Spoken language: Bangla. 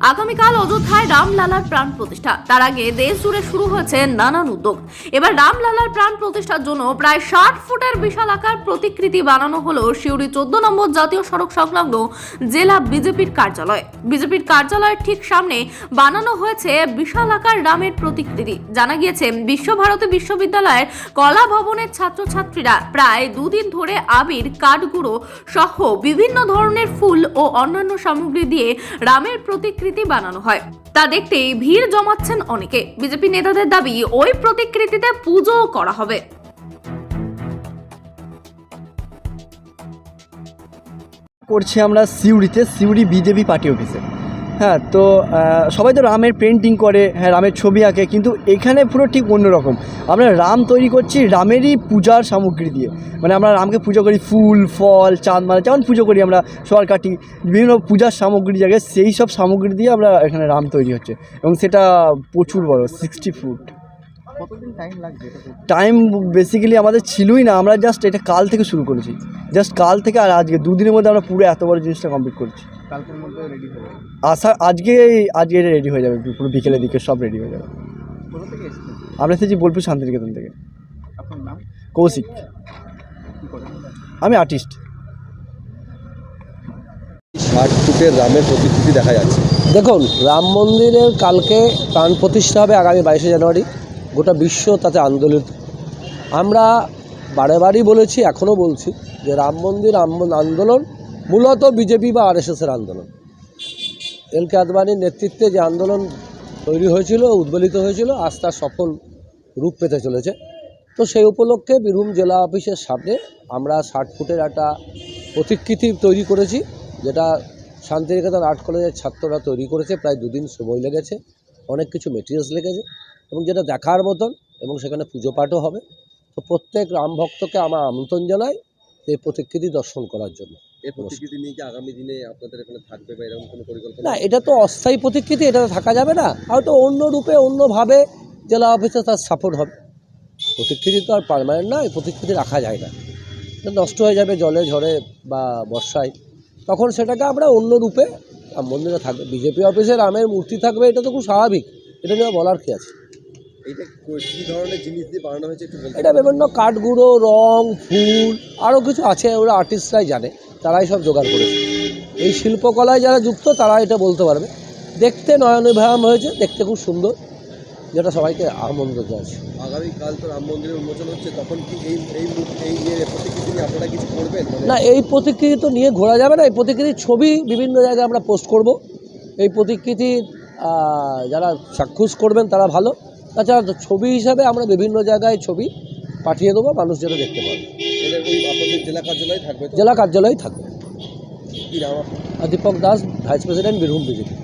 আগামীকাল অযোধ্যায় রামলালার প্রাণ প্রতিষ্ঠা। তার আগে দেশ জুড়ে শুরু হয়েছে নানান উদ্যোগ। এবার রামলালার প্রাণ প্রতিষ্ঠার জন্য প্রায় ষাট ফুটের বিশাল আকার প্রতিকৃতি বানানো হলো শিউরি চোদ্দ নম্বর জাতীয় সড়ক সংলগ্ন জেলা বিজেপির কার্যালয়। বিজেপির কার্যালয়ের ঠিক সামনে বানানো হয়েছে বিশাল আকার রামের প্রতিকৃতি। জানা গিয়েছে, বিশ্বভারতী বিশ্ববিদ্যালয়ের কলা ভবনের ছাত্রছাত্রীরা প্রায় দুদিন ধরে আবির, কাঠগুঁড়ো সহ বিভিন্ন ধরনের ফুল ও অন্যান্য সামগ্রী দিয়ে রামের প্রতিকৃতি বানানো হয়। তা দেখতে ভিড় জমাচ্ছেন অনেকে। বিজেপি নেতাদের দাবি, ওই প্রতিকৃতিতে পুজো করা হবে। করছি আমরা সিউড়িতে, সিউড়ি বিজেপি পার্টি অফিসে। হ্যাঁ তো সবাই তো রামের পেন্টিং করে হ্যাঁ রামের ছবি আঁকে কিন্তু এখানে পুরো ঠিক অন্যরকম। আমরা রাম তৈরি করছি রামেরই পূজার সামগ্রী দিয়ে। মানে আমরা রামকে পুজো করি ফুল ফল চাঁদমালা যেমন পুজো করি আমরা সর কাটি বিভিন্ন পূজার সামগ্রী জায়গায় সেই সব সামগ্রী দিয়ে আমরা এখানে রাম তৈরি হচ্ছে। এবং সেটা প্রচুর বড় সিক্সটি ফুট কতদিন টাইম লাগবে টাইম বেসিক্যালি আমাদের ছিলই না আমরা জাস্ট এটা কাল থেকে শুরু করেছি। জাস্ট কাল থেকে আর আজকে দুদিনের মধ্যে আমরা পুরো এত বড় জিনিসটা কমপ্লিট করছি। কালকের মধ্যে রেডি হয়ে যাবে। আসা আজকে আজকে রেডি হয়ে যাবে পুরো বিকেলের দিকে সব রেডি হয়ে যাবে। কোথা থেকে এসেছেন? আমরা এসেছি বোলপুর শান্তিনিকেতন থেকে। আপনার নাম? কৌশিক। আমি আর্টিস্ট ষাট ফুটের রামের প্রতিকৃতি দেখা যাচ্ছে। দেখুন রাম মন্দিরের কালকে প্রাণ প্রতিষ্ঠা হবে আগামী বাইশে জানুয়ারি। গোটা বিশ্ব তাতে আন্দোলিত। আমরা বারে বারই বলেছি এখনও বলছি যে রাম মন্দির আন্দোলন মূলত বিজেপি বা আর আরএসএসের আন্দোলন। এল কে আদবানির নেতৃত্বে যে আন্দোলন তৈরি হয়েছিল, উদ্বেলিত হয়েছিল, আজ তার সফল রূপ পেতে চলেছে। তো সেই উপলক্ষে বীরভূম জেলা অফিসের সামনে আমরা ষাট ফুটের একটা প্রতিকৃতি তৈরি করেছি, যেটা শান্তিনিকেতন আর্ট কলেজের ছাত্ররা তৈরি করেছে। প্রায় দুদিন সময় লেগেছে, অনেক কিছু মেটেরিয়ালস লেগেছে, এবং যেটা দেখার মতন, এবং সেখানে পুজো পাঠও হবে। তো প্রত্যেক রাম ভক্তকে আমার আমন্ত্রণ জানাই এই প্রতিকৃতি দর্শন করার জন্য। এই প্রতিকৃতি নিয়ে কি আগামী দিনে আপনাদের এখানে থাকবে বা এরকম কোনো পরিকল্পনা? না এটা তো অস্থায়ী প্রতিকৃতি এটা তো থাকা যাবে না। হয়তো অন্য রূপে অন্যভাবে জেলা অফিসে তার সাপোর্ট হবে। প্রতিকৃতি তো আর পারমানেন্ট না এই প্রতিকৃতি রাখা যায় না। নষ্ট হয়ে যাবে জলে ঝড়ে বা বর্ষায়। তখন সেটাকে আমরা অন্য রূপে মন্দিরে থাকবে। বিজেপি অফিসে রামের মূর্তি থাকবে এটা তো খুব স্বাভাবিক। এটা নিয়ে বলার কী আছে? এটা বিভিন্ন কাঠগুঁড়ো রং ফুল আরও কিছু আছে ওরা আর্টিস্টরাই জানে। তারাই সব জোগাড় করেছে। এই শিল্পকলায় যারা যুক্ত তারা এটা বলতে পারবে। দেখতে নয়নভ্যাম হয়েছে দেখতে খুব সুন্দর যেটা সবাইকে আনন্দ যাচ্ছে আগামী কাল তো রাম মন্দিরের উন্মোচন হচ্ছে তখন কি এই এই এই প্রতিকৃতি নিয়ে আপনারা কিছু করবেন? মানে না এই প্রতিকৃতি তো নিয়ে ঘোরা যাবে না এই প্রতিকৃতির ছবি বিভিন্ন জায়গায় আমরা পোস্ট করব। এই প্রতিকৃতির যারা চাক্ষুষ করবেন তারা ভালো। তাছাড়া ছবি হিসাবে আমরা বিভিন্ন জায়গায় ছবি পাঠিয়ে দেবো মানুষ যেন দেখতে পাবে। এটা ওই আপনাদের জেলা কার্যালয়ে থাকবে তো? জেলা কার্যালয়েই থাকবে। কি নাম আপনার? Deepak Das vice president Birbhum BJP.